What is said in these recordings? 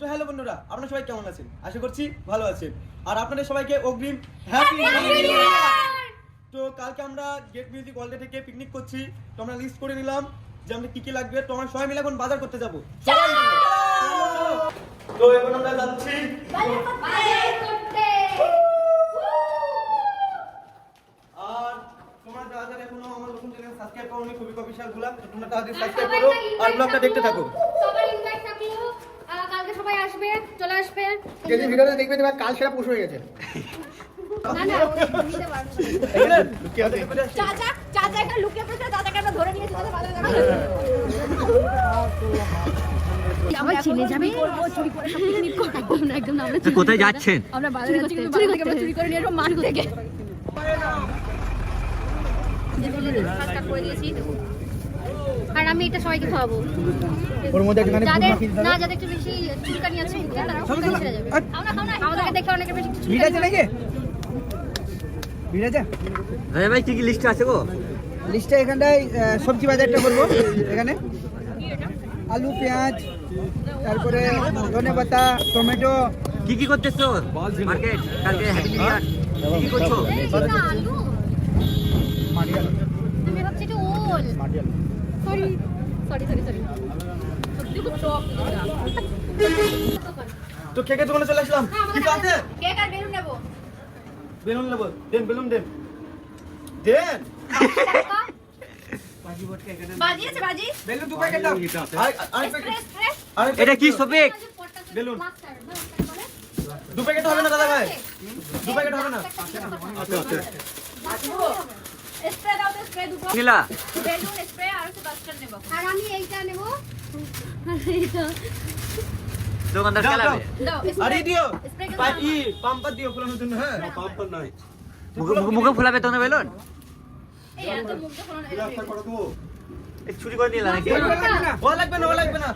তো হ্যালো বন্ধুরা আপনারা সবাই কেমন আছেন? আশা করছি ভালো আছেন। আর আপনাদের সবাইকে অগ্রিম হ্যাপি তো কালকে আমরা গেট মিউজিক ওয়ার্ল্ডে থেকে পিকনিক করছি। তো আমরা লিস্ট করে নিলাম যে আমরা কি কি লাগবে। তো আমরা সবাই মিলে এখন বাজার করতে যাব। তো এখন আমরা যাচ্ছি আর তোমরা যারা যারা এখনও আমার নতুন চ্যানেল সাবস্ক্রাইব করোনি খুবই ব্লগ তো তোমরা তাড়াতাড়ি সাবস্ক্রাইব করো। আর ব্লগটা দেখতে থাকো। আসবে চলে আসবে যদি ভিডিওটা দেখবে তোমার কাল সেরা পশু হয়ে গেছে না না বুঝতে পারব এখানে লুকিয়ে আছে, এখানে আসছে। চাচা চাচা এখানে লুকিয়ে পড়েছে চাচাকে আমরা ধরে নিয়েছি কথা ভালো আমার ছেলে যাবে চুরি করে সব পিকনিক করব একদম না একদম আমরা কোথায় যাচ্ছেন আমরা বাজারে যাচ্ছি চুরি করতে চুরি করে নিয়ে এসব মান থেকে কাজটা করে দিয়েছি আর আমি এটা সবাইকে খাওয়াবো। ওর মধ্যে একটুখানি যাদের না যাদের একটু বেশি চুলকানি আছে তারা চুলকানি ছেড়ে যাবে। আমাদেরকে দেখে অনেকে বেশি ভিড় আছে। নাকি? ভিড় আছে দাদা ভাই কি কি লিস্ট আছে গো? লিস্টে এখানটায় সবজি বাজারটা করব এখানে। আলু পেঁয়াজ তারপরে ধনে পাতা টমেটো। কি কি করতেছো? মার্কেট কালকে হ্যাপি নিউ ইয়ার কি কি করছ? এটা আলু। আমি ভাবছি এটা ওল। সরি সরি সরি সরি সত্যি খুব শখ তো কেকের দোকানে চলে আসলাম? কিছু আছে? কেক আর বেলুন নেব। বেলুন নেব। দেন বেলুন দেন। দেন। এটা কি সবেক বেলুন। দু প্যাকেট হবে না দাদা ভাই? দু প্যাকেট হবে না? স্প্রে দাও তো স্প্রে দুটো। নীলা। বেলুন স্প্রে আর নেব। আর আমি এইটা নেব। এইটা দোকানদার দাও, খেলাবে। দাও। আরে দিও। পাম্পার দিও ফুলানোর জন্য হ্যাঁ। মুখে মুখে- মুখে ফুলাবে তো না বেলুন? এই এত মুখ দেখো না এই চুরি করে নিলা নাকি? ও লাগবে না ও লাগবে না।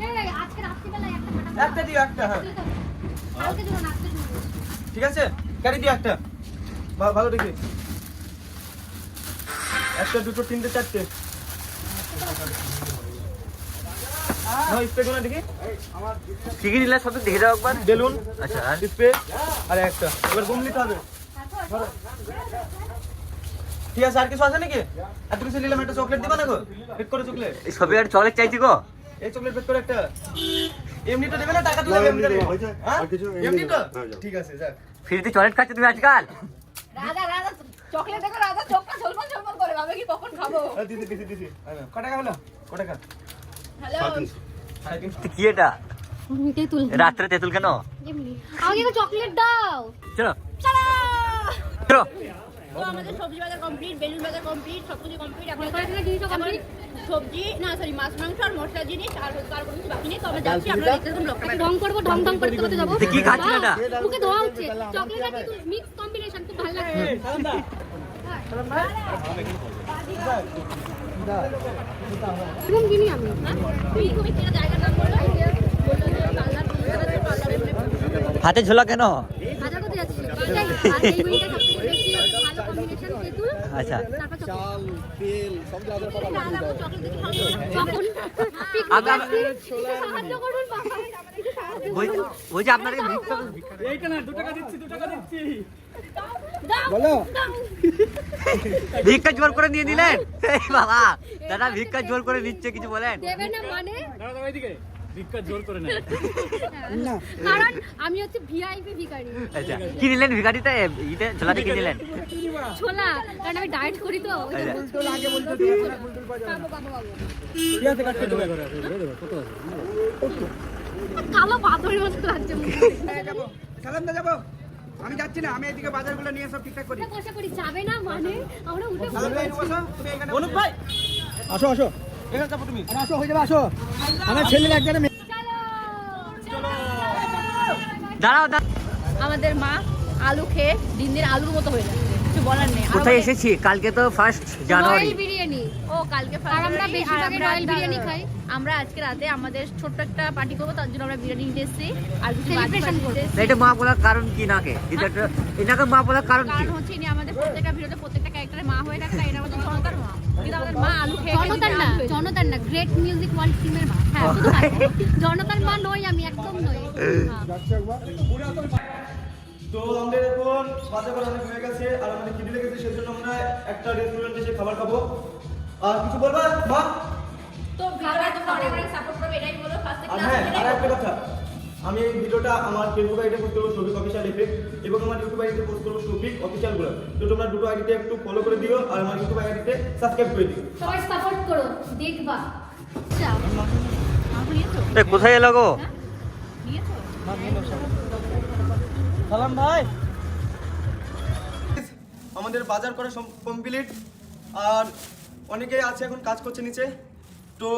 এই আজকে রাত্রিবেলায় একটা একটা দিও একটা হ্যাঁ। কালকে দিও না আজকে ঠিক আছে? গাড়ি দিও একটা। ভালো দেখে একটা দুটো তিনটে চারটে। কি কি নিলা সবে দেখে একবার। বেলুন আচ্ছা। আর স্প্রে আর একটা। এবার ঘুম নিতে হবে। ঠিক আছে আর কিছু আছে নাকি? নিলাম একটা চকলেট দিবা না গো? পেট করে চকলেট এই সবে আর চকলেট চাইছি গো। এই চকলেট পেট করে একটা। দেবে না? টাকা দেবে হ্যাঁ? ঠিক আছে যাক। ফ্রিতে চকলেট খাচ্ছ তুমি আজকাল? রাজা রাজা চকলেট দেখো রাজা চোখটা ঝলমল ঝলমল করে ভাবে কি কখন খাব? দিদি দিদি দিদি। টাকা হলো টাকা হ্যালো? কি এটা? তেঁতুল রাত্রে তেঁতুল কেন? আমাকে একটু চকলেট দাও। চলো। চলো। চলো। তো আমাদের সবজি বাজার কমপ্লিট বেলুন বাজার কমপ্লিট সবকিছু কমপ্লিট এখন সবজি না সরি মাছ মাংস আর মশলা জিনিস আর তার কোনো কিছু বাকি নেই। তো আমরা যাচ্ছি আমরা দেখতে থাকুন ব্লগটা ঢং করব ঢং ঢং করতে করতে যাব। কি খাচ্ছিল এটা? মুখে ধোয়া হচ্ছে চকলেট আর তেঁতুল মিক্স কম্বিনেশন খুব ভালো লাগছে। এরকম কিনি আমি তুই খুবই চেনা জায়গার নাম বলল বলল যে পার্লার পার্লার হাতে ঝোলা কেন? বাজার করতে যাচ্ছি। আর এই বইটা সবথেকে বেশি ভালো কম্বিনেশন তেঁতুল আচ্ছা। ভিক্ষা বলো। ভিক্ষা জোর করে নিয়ে নিলেন? বাবা দাদা ভিক্ষা জোর করে নিচ্ছে কিছু বলেন। দেবে না মানে? না। কারণ আমি হচ্ছে ভিআইপি ভিখারি। আচ্ছা কি নিলেন ভিখারিতে? ইতে ঝোলাতে কি নিলেন? ছোলা কারণ আমি ডায়েট করি তো আচ্ছা। আগে বলতো পাবো পাবো ঠিক আছে কাটতে দেবে কালো মতো লাগছে। যাব। সালাম দা যাব। আমি যাচ্ছি না আমি এদিকে বাজারগুলো নিয়ে সব ঠিকঠাক করি। বসে পড়ি যাবে না মানে? আমরা উঠে সালাম তুমি এখানে অনুপ ভাই! আসো আসো। এখানে যাব তুমি। আসো হয়ে যাবে আসো। আমার ছেলের একজনে চলো দাঁড়াও আমাদের মা আলু খেয়ে দিন দিন আলুর মতো হয়ে যাচ্ছে। কিছু বলার নেই। কোথায় এসেছি? কালকে তো ফার্স্ট জানুয়ারি। বিরিয়ানি। কালকে আর আমরা বেশিরভাগই রয়্যাল বিরিয়ানি খাই। আমরা আজকে রাতে আমাদের ছোট্ট একটা পার্টি করব তার জন্য আমরা বিরিয়ানি নিতে এসেছি। আর কিছু Celebration করব। এটা মা বলার কারণ কি নাকে? এটা একটা- এনাকে মা বলার কারণ কি? কারণ হচ্ছে ইনি আমাদের প্রত্যেকটা ভিডিওতে প্রত্যেকটা ক্যারেক্টারে মা হয়ে থাকে তাই এরা আমাদের জনতার মা। কিন্তু আমাদের মা আলু খেয়ে খেয়ে জনতার না। জনতার না গ্রেট মিউজিক ওয়ার্ল্ড টিমের মা। হ্যাঁ জনতার মা নই আমি একদম নই। তো আমাদের এখন বাজার করা অনেক হয়ে গেছে আর আমাদের খিদে লেগেছে সেজন্য আমরা একটা রেস্টুরেন্টে এসে খাবার খাব। আর কিছু বলবা মা? তো ভিডিওটা তোমরা অনেক অনেক সাপোর্ট করবে এটাই বলো ফার্স্ট আর ক্লাস হ্যাঁ আর একটা কথা। আমি এই ভিডিওটা আমার ফেসবুক আইডিতে পোস্ট করব শফিক অফিসিয়াল এফেক্ট এবং আমার ইউটিউব আইডিতে পোস্ট করব শফিক অফিসিয়াল ব্লগ তো তোমরা দুটো আইডিতে একটু ফলো করে দিও আর আমার ইউটিউব আইডিতে সাবস্ক্রাইব করে দিও। সবাই সাপোর্ট করো দেখবা। এ কোথায় এলো গো? হ্যাঁ? সালাম ভাই। আমাদের বাজার করা কমপ্লিট আর অনেকেই আছে এখন কাজ করছে নিচে। তো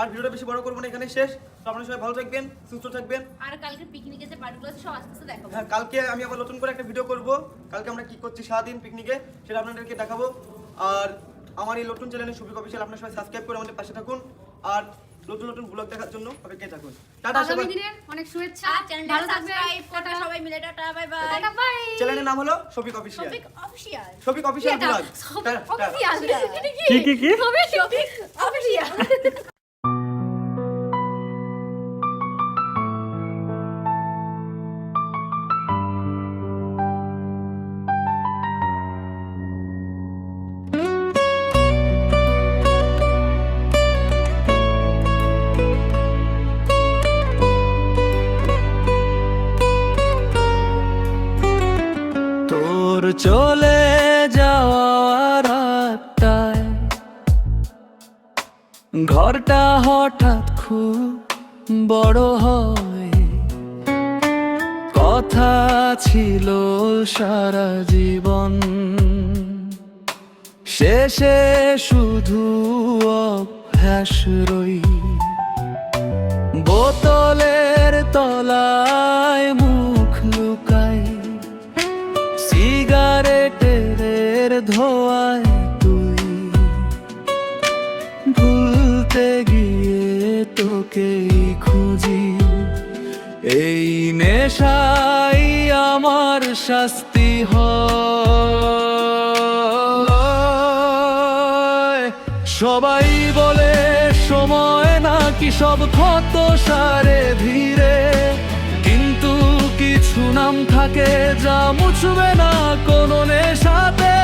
আর ভিডিওটা বেশি বড় করব না এখানে শেষ। তো আপনারা সবাই ভালো থাকবেন সুস্থ থাকবেন। আর কালকে পিকনিকে যে পার্টিগুলো আছে সব আস্তে আস্তে দেখাবো। হ্যাঁ কালকে আমি আবার নতুন করে একটা ভিডিও করব। কালকে আমরা কি করছি সারাদিন পিকনিকে সেটা আপনাদেরকে দেখাবো। আর আমার এই নতুন চ্যানেলে সুবিক অফিসিয়াল আপনার সবাই সাবস্ক্রাইব করে আমাদের পাশে থাকুন। আর নতুন নতুন ব্লগ দেখার জন্য অপেক্ষায় থাকুন। টাটা আগামী সবাই। দিনের অনেক শুভেচ্ছা। আর চ্যানেলটা ভালো থাকবেন। Subscribe tata. সবাই মিলে tata bye bye tata bye চ্যানেলের নাম হলো Shafiq official Shafiq official Shafiq official blog official কি কি কি? শফিক অফিশিয়াল ঘরটা হঠাৎ খুব বড় হয়। কথা ছিল সারা জীবন। শেষে শুধু অভ্যাস রই। বোতলের তলায় তোকেই খুঁজি। এই নেশাই আমার শাস্তি হয়। সবাই বলে, সময় নাকি সব ক্ষত সারে ধীরে। কিন্তু কিছু নাম থাকে যা মুছবে না কোনো নেশাতে।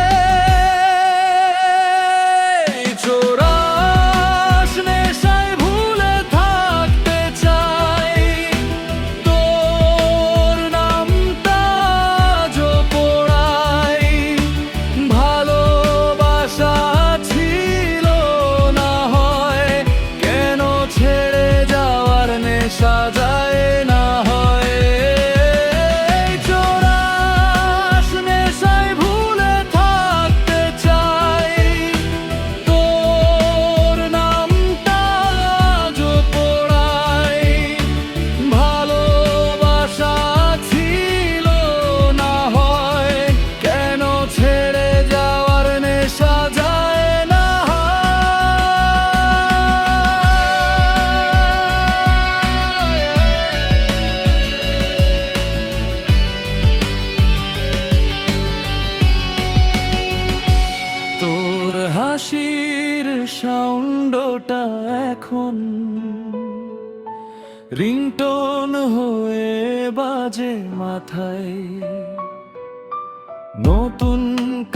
নতুন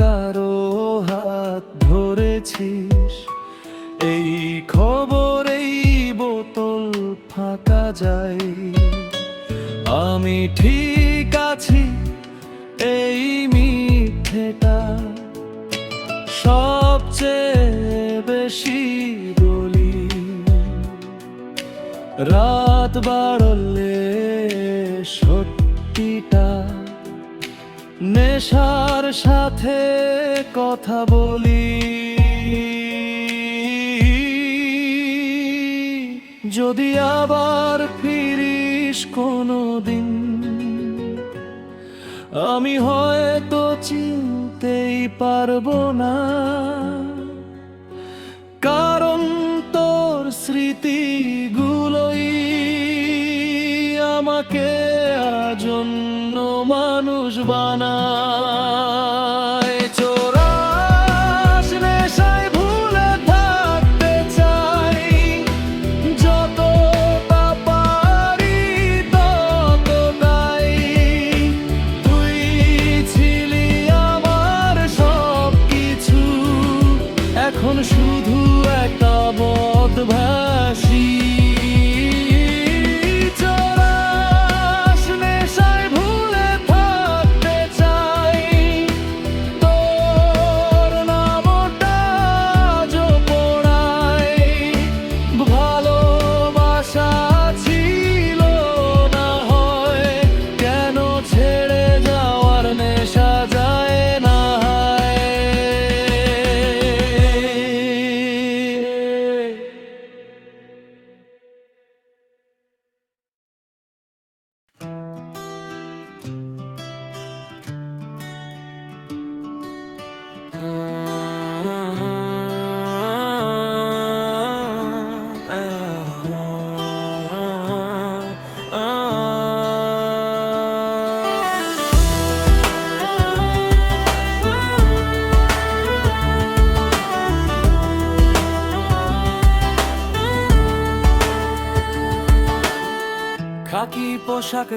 কারও হাত ধরেছিস। এই খবরেই বোতল ফাঁকা যায়। আমি ঠিক আছি এই মিথ্যেটা। সবচেয়ে বেশি বলি, রাত বাড়লে নেশার সাথে কথা বলি। যদি আবার ফিরিস কোনো দিন আমি হয়তো চিনতেই পারব না। কারণ তোর স্মৃতিগুলোই আমাকে আজন্য মানুষ বানায়।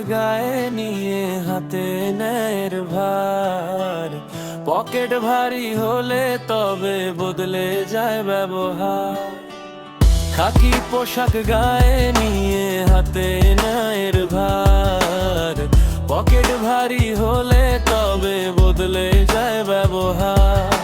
গায়ে নিয়ে হাতে ন্যায়ের ভার। পকেট ভারী হলে তবে বদলে যায় ব্যবহার। খাকি পোশাক গায়ে নিয়ে হাতে ন্যায়ের ভার। পকেট ভারী হলে তবে বদলে যায় ব্যবহার।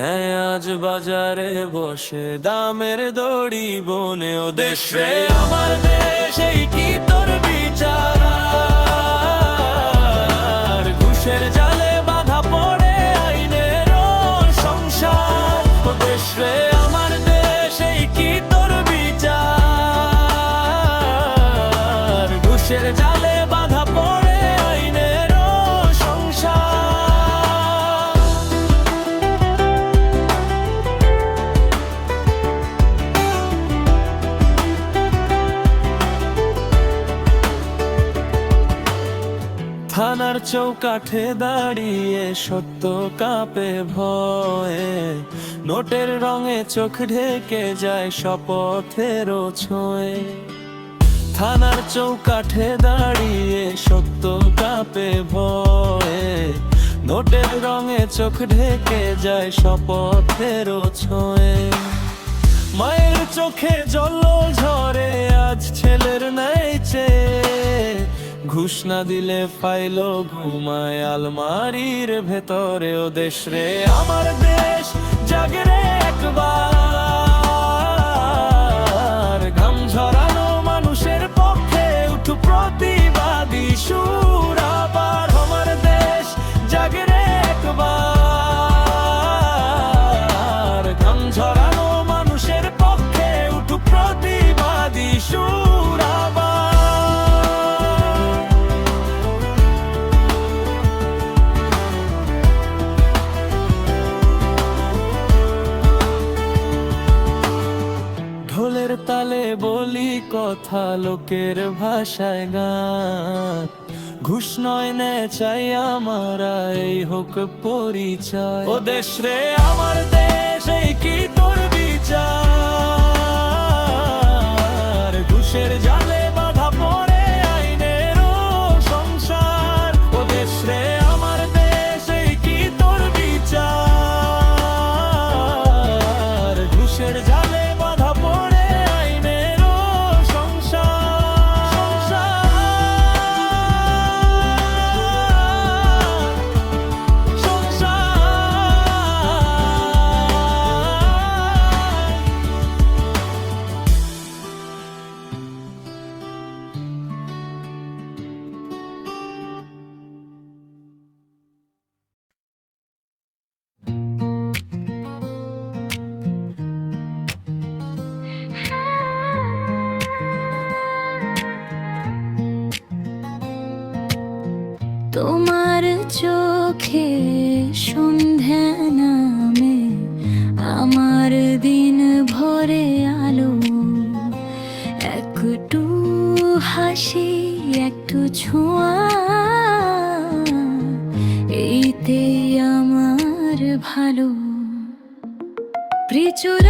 আজ বাজারে বসে দামের দড়ি বনে ও দেশে আমার দেশ কি তোর বিচার? চৌকাঠে দাঁড়িয়ে সত্য কাঁপে ভয়ে। নোটের রঙে চোখ ঢেকে যায় শপথেরও ছোঁয়ে। থানার চৌকাঠে দাঁড়িয়ে সত্য কাঁপে ভয়ে। নোটের রঙে চোখ ঢেকে যায় শপথেরও ছোঁয়ে। মায়ের চোখে জল ঝরে, আজ ছেলের নাইছে ঘুষ না দিলে পাইল ঘুমায় আলমারির ভেতরে ও দেশ রে। আমার দেশ জাগরে একবার। কথা লোকের ভাষায় গান। ঘুষ নয় নে চাই আমার এই হোক পরিচয়। ও দেশ রে, আমার দেশ, এই কি তোর বিচার? ঘুষের জালে তোমার চোখে সন্ধ্যা নামে আমার দিন ভরে আলো। একটু হাসি, একটু ছোঁয়া এইতে আমার ভালো। প্রিচুরাস